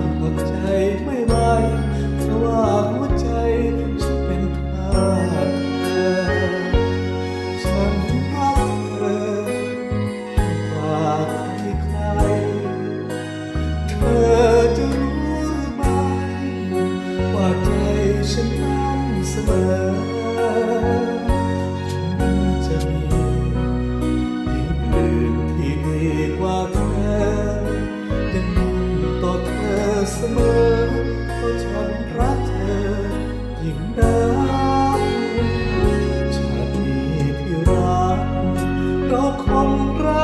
ำหัวใจไม่ไหวเพราะว่าหัวใจฉันเป็นทาสเธอฉันรักเธอกากที่ใคร เธอจะรู้ไหมว่าใจฉันนั้นเสมอ ยิ่งรักชาติที่รักก็คงรัก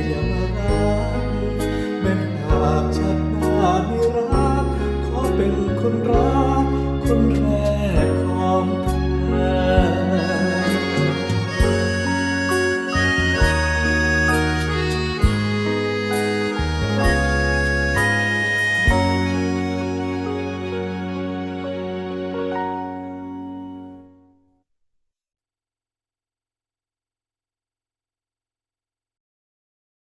llamada.